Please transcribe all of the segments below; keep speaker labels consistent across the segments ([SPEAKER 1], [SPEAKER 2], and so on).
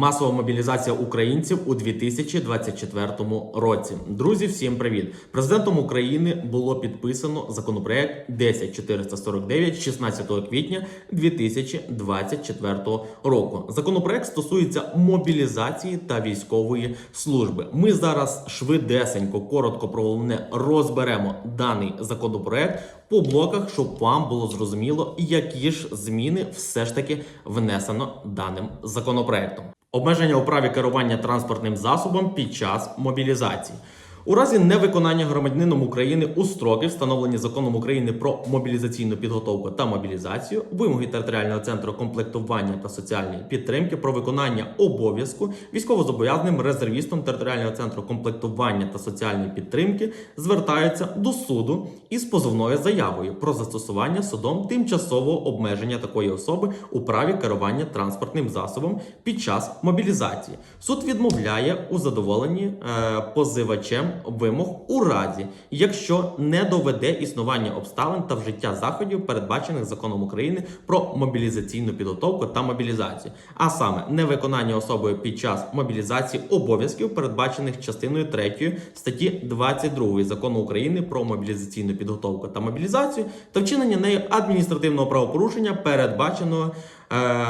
[SPEAKER 1] Масова мобілізація українців у 2024 році. Друзі, всім привіт! Президентом України було підписано законопроект 10449 16 квітня 2024 року. Законопроект стосується мобілізації та військової служби. Ми зараз швидесенько, коротко про головне розберемо даний законопроект по блоках, щоб вам було зрозуміло, які ж зміни все ж таки внесено даним законопроектом. Обмеження у праві керування транспортним засобом під час мобілізації. У разі невиконання громадянином України у строки, встановлені законом України про мобілізаційну підготовку та мобілізацію, вимоги територіального центру комплектування та соціальної підтримки про виконання обов'язку військовозобов'язаним резервістом територіального центру комплектування та соціальної підтримки звертаються до суду із позовною заявою про застосування судом тимчасового обмеження такої особи у праві керування транспортним засобом під час мобілізації. Суд відмовляє у задоволенні е, позивачем вимог у разі, якщо не доведе існування обставин та вжиття заходів, передбачених законом України про мобілізаційну підготовку та мобілізацію, а саме невиконання особою під час мобілізації обов'язків, передбачених частиною 3 статті 22 закону України про мобілізаційну підготовку та мобілізацію, та вчинення нею адміністративного правопорушення, передбаченого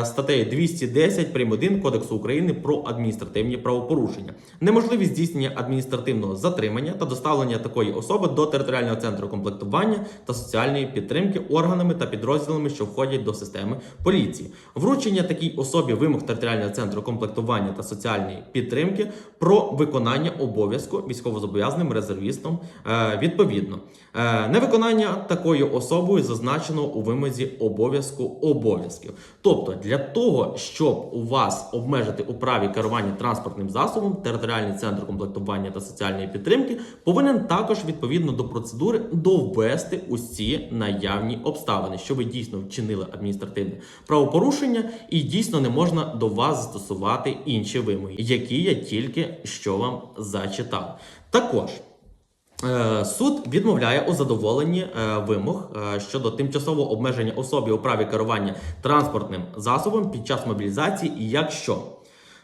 [SPEAKER 1] статтею 210 прим. 1 Кодексу України про адміністративні правопорушення, неможливість здійснення адміністративного затримання та доставлення такої особи до територіального центру комплектування та соціальної підтримки органами та підрозділами, що входять до системи поліції, вручення такій особі вимог територіального центру комплектування та соціальної підтримки про виконання обов'язку військовозобов'язаним резервістом е, відповідно. Е, Невиконання такою особою зазначено у вимозі обов'язку обов'язків. Тобто, для того, щоб у вас обмежити у праві керування транспортним засобом, територіальний центр комплектування та соціальної підтримки повинен також відповідно до процедури довести усі наявні обставини, що ви дійсно вчинили адміністративне правопорушення, і дійсно не можна до вас застосувати інші вимоги, які я тільки що вам зачитав. Також. Е, Суд відмовляє у задоволенні е, вимог е, щодо тимчасового обмеження особі у праві керування транспортним засобом під час мобілізації, якщо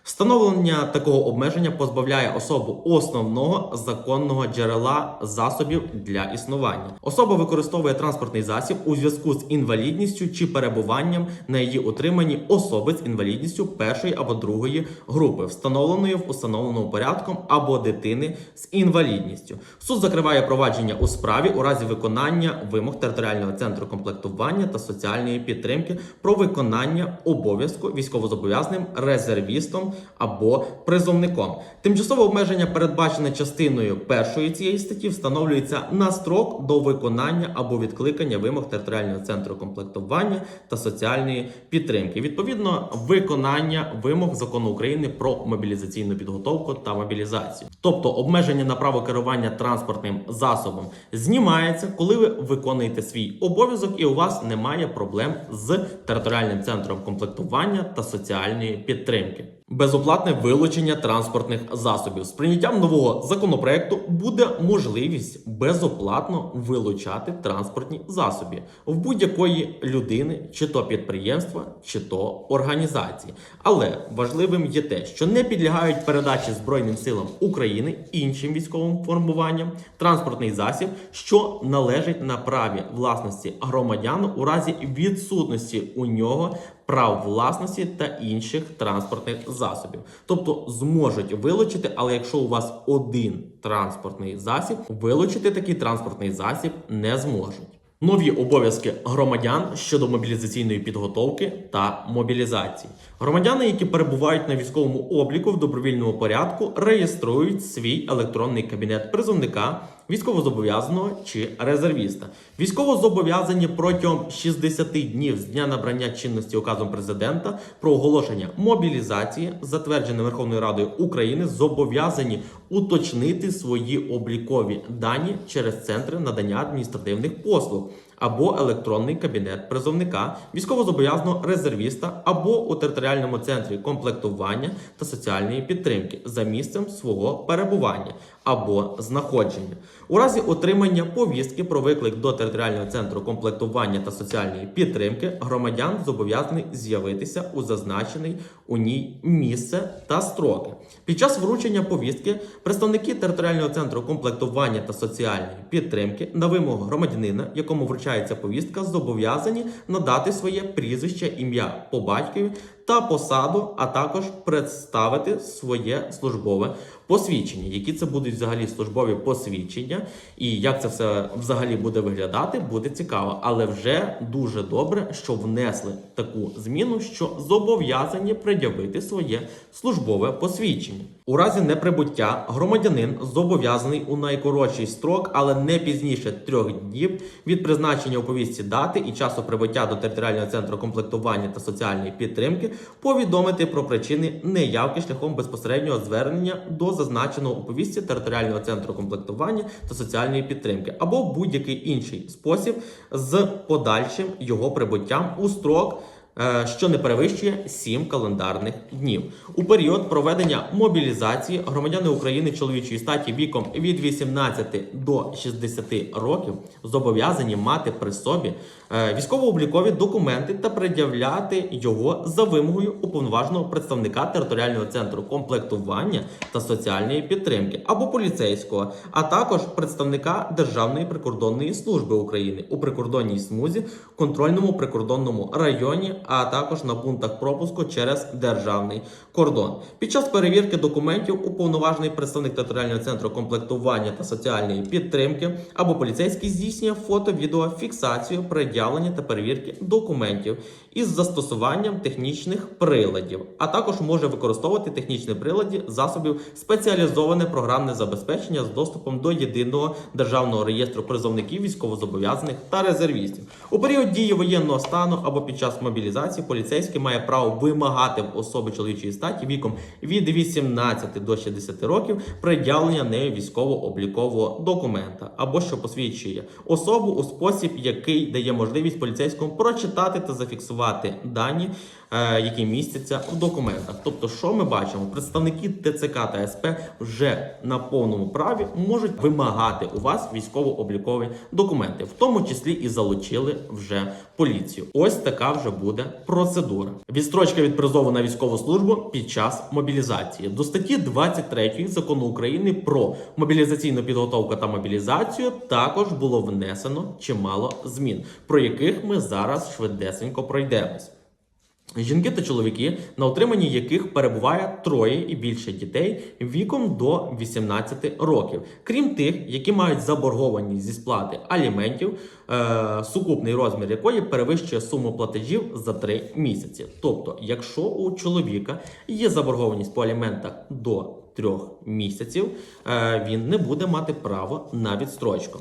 [SPEAKER 1] встановлення такого обмеження позбавляє особу основного законного джерела засобів для існування. Особа використовує транспортний засіб у зв'язку з інвалідністю чи перебуванням на її утриманні особи з інвалідністю першої або другої групи, встановленої в установленому порядком або дитини з інвалідністю. Суд закриває провадження у справі у разі виконання вимог територіального центру комплектування та соціальної підтримки про виконання обов'язку військовозобов'язаним резервістом або призовником. Тимчасове обмеження, передбачене частиною першої цієї статті, встановлюється на строк до виконання або відкликання вимог територіального центру комплектування та соціальної підтримки. Відповідно, виконання вимог закону України про мобілізаційну підготовку та мобілізацію. Тобто обмеження на право керування транспортним засобом знімається, коли ви виконуєте свій обов'язок, і у вас немає проблем з територіальним центром комплектування та соціальної підтримки. Безоплатне вилучення транспортних засобів з прийняттям нового законопроекту буде можливість безоплатно вилучати транспортні засоби в будь-якої людини, чи то підприємства, чи то організації. Але важливим є те, що не підлягають передачі Збройним силам України іншим військовим формуванням транспортний засіб, що належить на праві власності громадян у разі відсутності у нього прав власності та інших транспортних засобів. Тобто зможуть вилучити, але якщо у вас один транспортний засіб, вилучити такий транспортний засіб не зможуть. Нові обов'язки громадян щодо мобілізаційної підготовки та мобілізації. Громадяни, які перебувають на військовому обліку в добровільному порядку, реєструють свій електронний кабінет призовника, військовозобов'язаного чи резервіста. Військовозобов'язані протягом 60 днів з дня набрання чинності указом президента про оголошення мобілізації, затверджене Верховною Радою України, зобов'язані уточнити свої облікові дані через центри надання адміністративних послуг або електронний кабінет призовника, військовозобов'язаного резервіста або у територіальному центрі комплектування та соціальної підтримки за місцем свого перебування або знаходження. У разі отримання повістки про виклик до територіального центру комплектування та соціальної підтримки громадян зобов'язаний з'явитися у зазначений у ній місце та строки. Під час вручення повістки представники територіального центру комплектування та соціальної підтримки на вимогу громадянина, якому вручається повістка, зобов'язані надати своє прізвище, ім'я по батькові та посаду, а також представити своє службове посвідчення. Які це будуть взагалі службові посвідчення, і як це все взагалі буде виглядати, буде цікаво. Але вже дуже добре, що внесли таку зміну, що зобов'язані пред'явити своє службове посвідчення. У разі неприбуття громадянин зобов'язаний у найкоротший строк, але не пізніше трьох днів від призначення у повістці дати і часу прибуття до територіального центру комплектування та соціальної підтримки повідомити про причини неявки шляхом безпосереднього звернення до зазначеного у повістці територіального центру комплектування та соціальної підтримки або будь-який інший спосіб з подальшим його прибуттям у строк. Е, Що не перевищує 7 календарних днів. У період проведення мобілізації громадяни України чоловічої статі віком від 18 до 60 років зобов'язані мати при собі е, військово-облікові документи та пред'являти його за вимогою уповноваженого представника територіального центру комплектування та соціальної підтримки або поліцейського, а також представника Державної прикордонної служби України у прикордонній смузі, контрольному прикордонному районі, а також на пунктах пропуску через державний кордон. Під час перевірки документів уповноважений представник територіального центру комплектування та соціальної підтримки або поліцейський здійснює фото-відеофіксацію пред'явлення та перевірки документів із застосуванням технічних приладів, а також може використовувати технічні прилади засобів спеціалізоване програмне забезпечення з доступом до єдиного державного реєстру призовників військовозобов'язаних та резервістів. У період дії воєнного стану або під час мобілізації поліцейський має право вимагати в особи чоловічої статі віком від 18 до 60 років приділення нею військово-облікового документа або що посвідчує особу у спосіб, який дає можливість поліцейському прочитати та зафіксувати дані, які містяться в документах. Тобто, що ми бачимо? Представники ТЦК та СП вже на повному праві можуть вимагати у вас військово-облікові документи, в тому числі і залучили вже поліцію. Ось така вже буде процедура. Відстрочка від призову на військову службу під час мобілізації до статті 23 закону України про мобілізаційну підготовку та мобілізацію також було внесено чимало змін, про яких ми зараз швидесенько пройдемось. Жінки та чоловіки, на утриманні яких перебуває троє і більше дітей віком до 18 років, крім тих, які мають заборгованість зі сплати аліментів, е, сукупний розмір якої перевищує суму платежів за 3 місяці. Тобто, якщо у чоловіка є заборгованість по аліментах до 3 місяців, е, він не буде мати право на відстрочку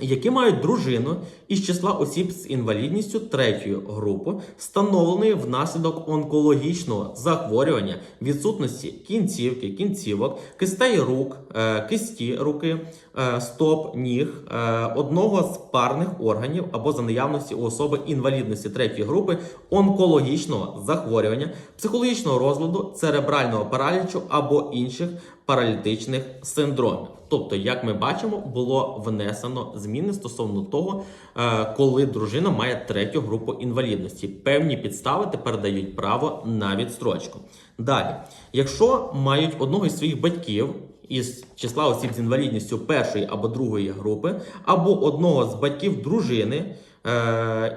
[SPEAKER 1] які мають дружину із числа осіб з інвалідністю третьої групи, встановленої внаслідок онкологічного захворювання, відсутності кінцівки, кінцівок, кистей рук, е, кисті руки, е, стоп, ніг, е, одного з парних органів або за наявності у особи інвалідності третьої групи, онкологічного захворювання, психологічного розладу, церебрального паралічу або інших паралітичних синдромів. Тобто, як ми бачимо, було внесено зміни стосовно того, е, коли дружина має третю групу інвалідності. Певні підстави тепер дають право на відстрочку. Далі, якщо мають одного із своїх батьків. Із числа осіб з інвалідністю першої або другої групи, або одного з батьків дружини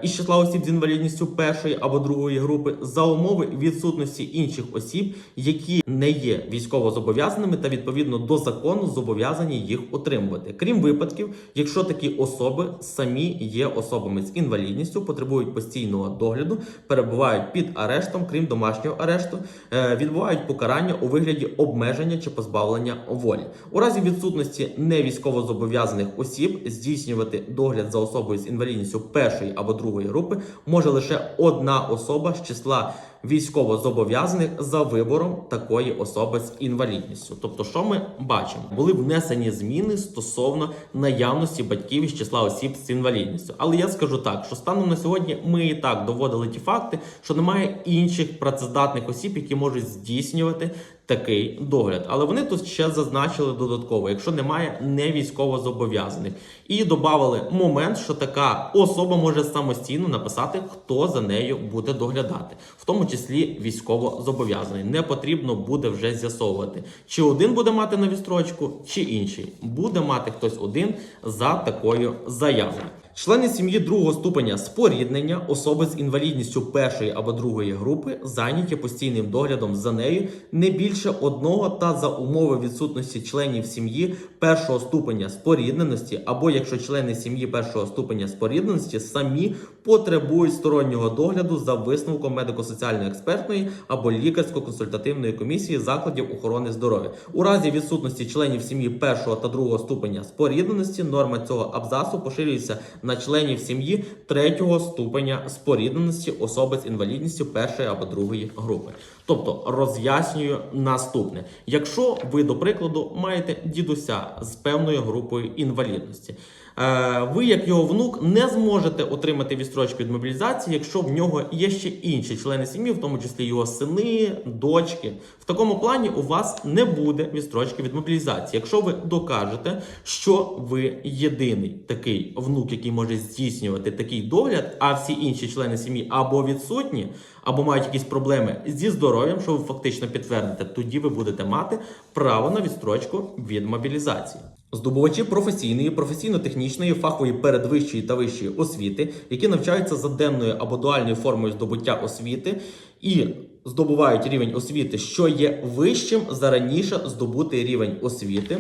[SPEAKER 1] із числа осіб з інвалідністю першої або другої групи за умови відсутності інших осіб, які не є військовозобов'язаними та відповідно до закону зобов'язані їх отримувати. Крім випадків, якщо такі особи самі є особами з інвалідністю, потребують постійного догляду, перебувають під арештом, крім домашнього арешту, е, відбувають покарання у вигляді обмеження чи позбавлення волі. У разі відсутності невійськовозобов'язаних осіб здійснювати догляд за особою з інвалідністю першої або другої групи може лише одна особа з числа військовозобов'язаних за вибором такої особи з інвалідністю. Тобто, що ми бачимо, були внесені зміни стосовно наявності батьків із числа осіб з інвалідністю. Але я скажу так, що станом на сьогодні ми і так доводили ті факти, що немає інших працездатних осіб, які можуть здійснювати такий догляд. Але вони тут ще зазначили додатково, якщо немає не військовозобов'язаних. І додали момент, що така особа може самостійно написати, хто за нею буде доглядати, в тому числі військовозобов'язаний. Не потрібно буде вже з'ясовувати, чи один буде мати на відстрочку, чи інший. Буде мати хтось один за такою заявою. Члени сім'ї другого ступеня споріднення особи з інвалідністю першої або другої групи зайняті постійним доглядом за нею не більше одного та за умови відсутності членів сім'ї першого ступеня спорідненості, або якщо члени сім'ї першого ступеня спорідненості самі потребують стороннього догляду за висновком медико-соціальної експертної або лікарсько-консультативної комісії закладів охорони здоров'я. У разі відсутності членів сім'ї першого та другого ступеня спорідненості норма цього абзацу поширюється на членів сім'ї третього ступеня спорідненості особи з інвалідністю першої або другої групи. Тобто роз'яснюю наступне: якщо ви, до прикладу, маєте дідуся з певною групою інвалідності. Е, Ви, як його внук, не зможете отримати відстрочку від мобілізації, якщо в нього є ще інші члени сім'ї, в тому числі його сини, дочки. В такому плані у вас не буде відстрочки від мобілізації. Якщо ви докажете, що ви єдиний такий внук, який може здійснювати такий догляд, а всі інші члени сім'ї або відсутні, або мають якісь проблеми зі здоров'ям, що ви фактично підтвердите, тоді ви будете мати право на відстрочку від мобілізації. Здобувачі професійної, професійно-технічної, фахової передвищої та вищої освіти, які навчаються за денною або дуальною формою здобуття освіти і здобувають рівень освіти, що є вищим за раніше здобутий рівень освіти.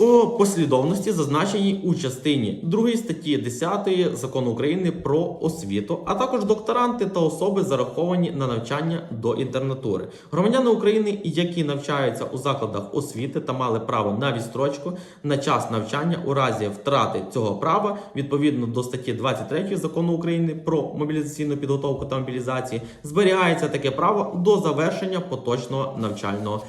[SPEAKER 1] У послідовності зазначені у частині 2 статті 10 закону України про освіту, а також докторанти та особи зараховані на навчання до інтернатури. Громадяни України, які навчаються у закладах освіти та мали право на відстрочку на час навчання у разі втрати цього права відповідно до статті 23 закону України про мобілізаційну підготовку та мобілізації, зберігається таке право до завершення поточного навчального року.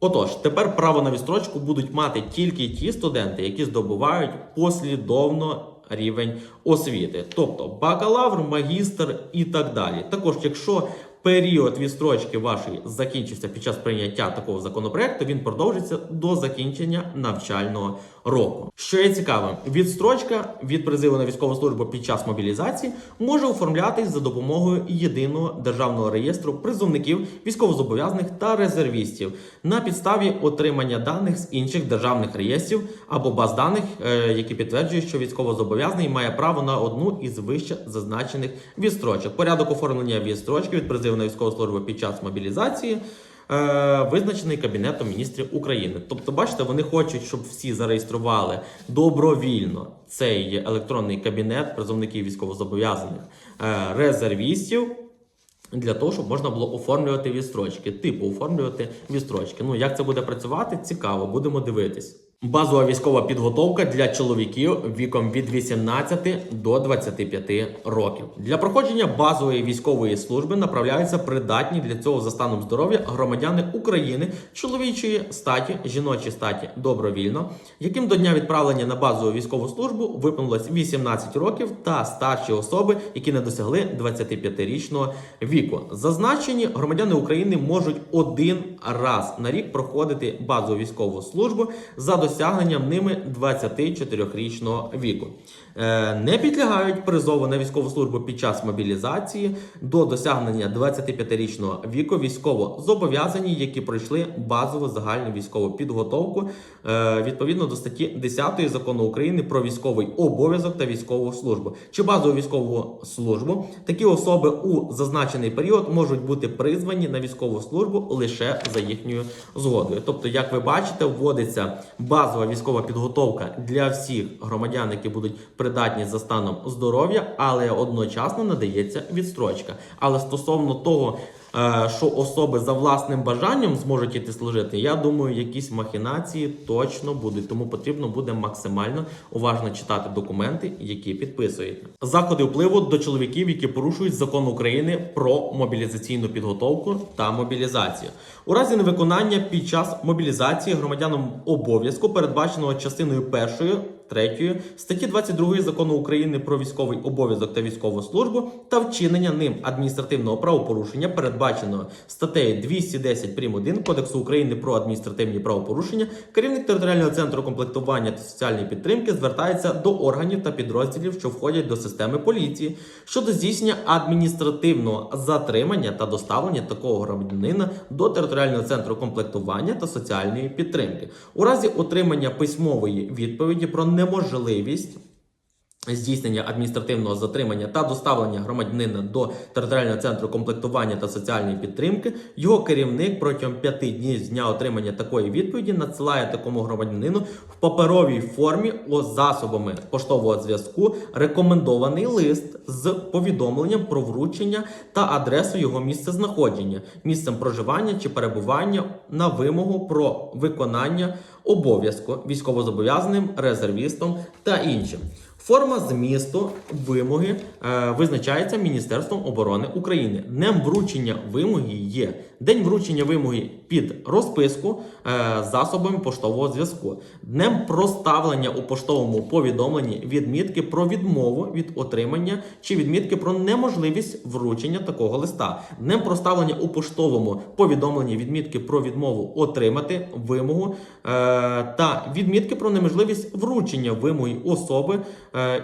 [SPEAKER 1] Отож, тепер право на відстрочку будуть мати тільки ті студенти, які здобувають послідовно рівень освіти, тобто бакалавр, магістр і так далі. Також, якщо період відстрочки вашої закінчився під час прийняття такого законопроекту, він продовжиться до закінчення навчального року. Що є цікавим, відстрочка від призиву на військову службу під час мобілізації може оформлятись за допомогою єдиного державного реєстру призовників, військовозобов'язаних та резервістів на підставі отримання даних з інших державних реєстрів або баз даних, е, які підтверджують, що військовозобов'язаний має право на одну із вище зазначених відстрочок. Порядок оформлення відстрочки від призиву на військову службу під час мобілізації. Е, Визначений Кабінетом міністрів України. Тобто, бачите, вони хочуть, щоб всі зареєстрували добровільно цей електронний кабінет призовників військовозобов'язаних е, резервістів. Для того, щоб можна було оформлювати відстрочки, типу оформлювати відстрочки. Ну як це буде працювати? Цікаво, будемо дивитись. Базова військова підготовка для чоловіків віком від 18 до 25 років. Для проходження базової військової служби направляються придатні для цього за станом здоров'я громадяни України чоловічої статі, жіночої статі добровільно, яким до дня відправлення на базову військову службу виповнилось 18 років та старші особи, які не досягли 25-річного віку. Зазначені громадяни України можуть один раз на рік проходити базову військову службу за досягненням ними 24-річного віку. Е, Не підлягають призову на військову службу під час мобілізації до досягнення 25-річного віку військово зобов'язані, які пройшли базову загальну військову підготовку е, відповідно до статті 10 закону України про військовий обов'язок та військову службу чи базову військову службу. Такі особи у зазначений період можуть бути призвані на військову службу лише за їхньою згодою. Тобто, як ви бачите, вводиться базова військова підготовка для всіх громадян, які будуть придатні за станом здоров'я, але одночасно надається відстрочка. Але стосовно того, е, що особи за власним бажанням зможуть іти служити, я думаю, якісь махінації точно будуть. Тому потрібно буде максимально уважно читати документи, які підписуєте. Заходи впливу до чоловіків, які порушують закон України про мобілізаційну підготовку та мобілізацію. У разі невиконання під час мобілізації громадянам обов'язку, передбаченого частиною першою 3 статті 22 закону України про військовий обов'язок та військову службу та вчинення ним адміністративного правопорушення, передбаченого статтею 210 прим. 1 Кодексу України про адміністративні правопорушення, керівник територіального центру комплектування та соціальної підтримки звертається до органів та підрозділів, що входять до системи поліції, щодо здійснення адміністративного затримання та доставлення такого громадянина до територіального центру комплектування та соціальної підтримки. У разі отримання письмової відповіді про неможливість. Здійснення адміністративного затримання та доставлення громадянина до територіального центру комплектування та соціальної підтримки, його керівник протягом п'яти днів з дня отримання такої відповіді надсилає такому громадянину в паперовій формі о засобами поштового зв'язку рекомендований лист з повідомленням про вручення та адресу його місця знаходження, місцем проживання чи перебування на вимогу про виконання обов'язку військовозобов'язаним, резервістом та іншим. Форма змісту вимоги е, визначається Міністерством оборони України. Днем вручення вимоги є день вручення вимоги під розписку е, засобами поштового зв'язку, днем проставлення у поштовому повідомленні відмітки про відмову від отримання чи відмітки про неможливість вручення такого листа, днем проставлення у поштовому повідомленні відмітки про відмову отримати вимогу е, та відмітки про неможливість вручення вимоги особи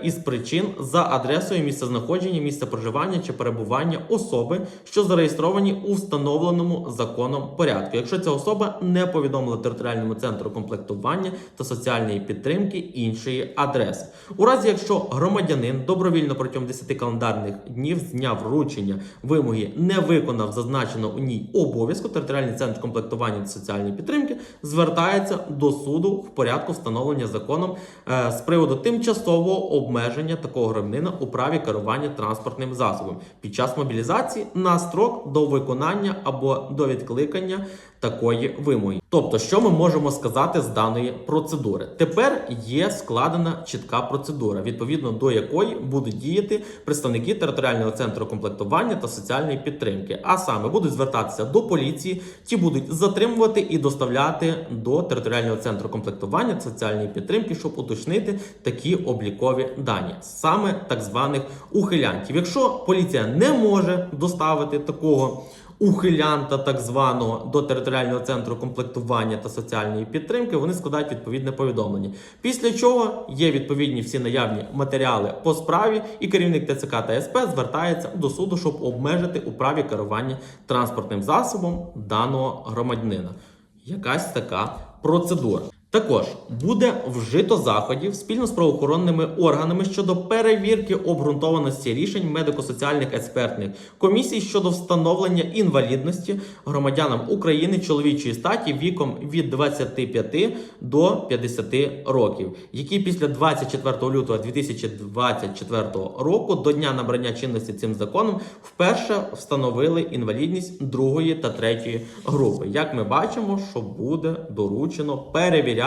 [SPEAKER 1] із причин за адресою місцезнаходження, місця проживання чи перебування особи, що зареєстровані у встановленому законом порядку, якщо ця особа не повідомила територіальному центру комплектування та соціальної підтримки іншої адреси. У разі, якщо громадянин добровільно протягом 10 календарних днів з дня вручення вимоги не виконав зазначено у ній обов'язку, територіальний центр комплектування та соціальної підтримки звертається до суду в порядку встановлення законом е, з приводу тимчасового обмеження такого громадянина у праві керування транспортним засобом. Під час мобілізації на строк до виконання або до відкликання такої вимоги. Тобто, що ми можемо сказати з даної процедури? Тепер є складена чітка процедура, відповідно до якої будуть діяти представники територіального центру комплектування та соціальної підтримки. А саме будуть звертатися до поліції, ті будуть затримувати і доставляти до територіального центру комплектування та соціальної підтримки, щоб уточнити такі облікові дані, саме так званих ухилянтів. Якщо поліція не може доставити такого ухилянта, так званого до територіального центру комплектування та соціальної підтримки, вони складають відповідне повідомлення. Після чого є відповідні всі наявні матеріали по справі, і керівник ТЦК та СП звертається до суду, щоб обмежити у праві керування транспортним засобом даного громадянина. Якась така процедура. Також буде вжито заходів спільно з правоохоронними органами щодо перевірки обґрунтованості рішень медико-соціальних експертних комісій щодо встановлення інвалідності громадянам України чоловічої статі віком від 25 до 50 років, які після 24 лютого 2024 року до дня набрання чинності цим законом вперше встановили інвалідність другої та третьої групи. Як ми бачимо, що буде доручено перевіряти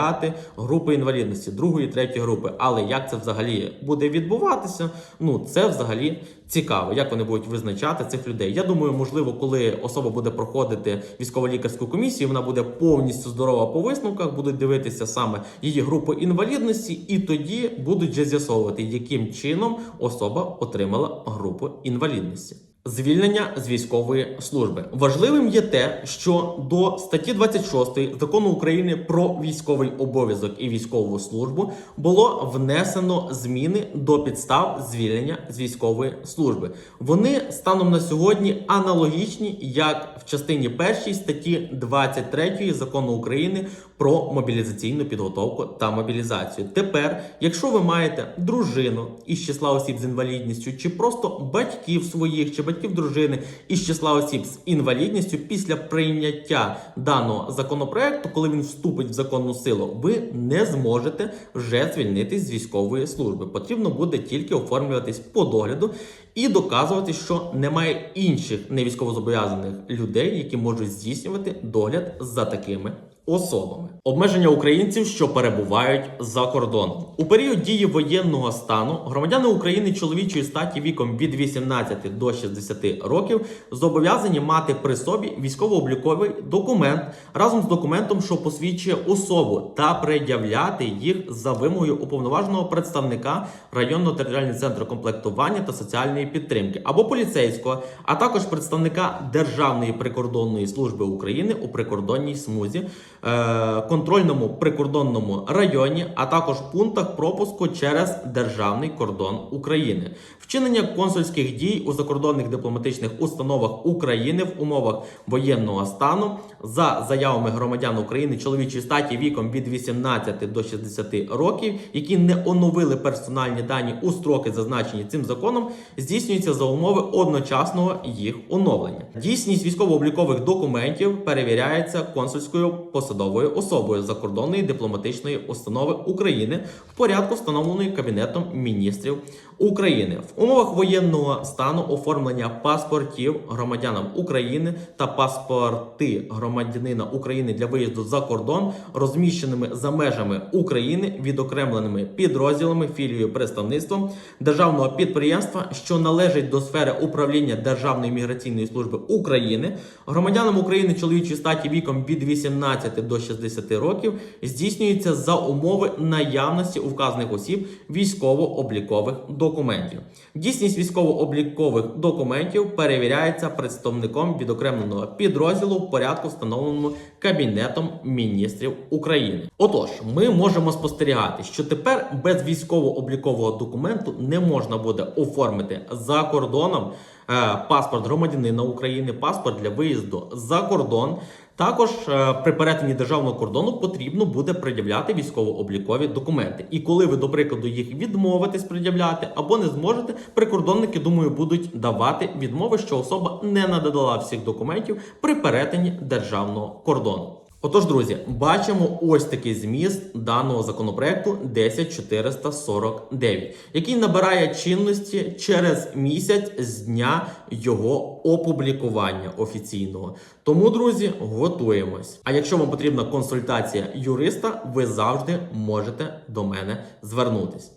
[SPEAKER 1] групи інвалідності другої, третьої групи. Але як це взагалі буде відбуватися? Ну це взагалі цікаво, як вони будуть визначати цих людей. Я думаю, можливо, коли особа буде проходити військово-лікарську комісію, вона буде повністю здорова по висновках, будуть дивитися саме її групу інвалідності, і тоді будуть вже з'ясовувати, яким чином особа отримала групу інвалідності. Звільнення з військової служби важливим є те, що до статті 26 закону України про військовий обов'язок і військову службу було внесено зміни до підстав звільнення з військової служби. Вони станом на сьогодні аналогічні як в частині першій статті 23 закону України про мобілізаційну підготовку та мобілізацію. Тепер, якщо ви маєте дружину із числа осіб з інвалідністю, чи просто батьків своїх, чи батьків дружини із числа осіб з інвалідністю, після прийняття даного законопроекту, коли він вступить в законну силу, ви не зможете вже звільнитись з військової служби. Потрібно буде тільки оформлюватись по догляду. і доказувати, що немає інших невійськовозобов'язаних людей, які можуть здійснювати догляд за такими особами. Обмеження українців, що перебувають за кордоном. У період дії воєнного стану громадяни України чоловічої статі віком від 18 до 60 років зобов'язані мати при собі військово-обліковий документ разом з документом, що посвідчує особу, та пред'являти їх за вимогою уповноваженого представника районного територіального центру комплектування та соціальної підтримки або поліцейського, а також представника Державної прикордонної служби України у прикордонній смузі, контрольному прикордонному районі, а також пунктах пропуску через державний кордон України. Вчинення консульських дій у закордонних дипломатичних установах України в умовах воєнного стану за заявами громадян України чоловічої статі віком від 18 до 60 років, які не оновили персональні дані у строки, зазначені цим законом, здійснюється за умови одночасного їх оновлення. Дійсність військово-облікових документів перевіряється консульською посадовою особою закордонної дипломатичної установи України в порядку, встановленої Кабінетом міністрів України в умовах воєнного стану оформлення паспортів громадянам України та паспорти громадянина України для виїзду за кордон, розміщеними за межами України, відокремленими підрозділами філією представництвом державного підприємства, що належить до сфери управління Державної міграційної служби України, громадянам України чоловічої статі віком від 18 до 60 років здійснюється за умови наявності у вказаних осіб військово-облікових документів. Дійсність військово-облікових документів перевіряється представником відокремленого підрозділу в порядку, встановленому Кабінетом міністрів України. Отож, ми можемо спостерігати, що тепер без військово-облікового документу не можна буде оформити за кордоном паспорт громадянина України, паспорт для виїзду за кордон. Також е, при перетині державного кордону потрібно буде пред'являти військово-облікові документи. І коли ви, до прикладу, їх відмовитесь пред'являти або не зможете, прикордонники, думаю, будуть давати відмови, що особа не надала всіх документів при перетині державного кордону. Отож, друзі, бачимо ось такий зміст даного законопроекту 10449, який набирає чинності через місяць з дня його опублікування офіційного. Тому, друзі, готуємось. А якщо вам потрібна консультація юриста, ви завжди можете до мене звернутись.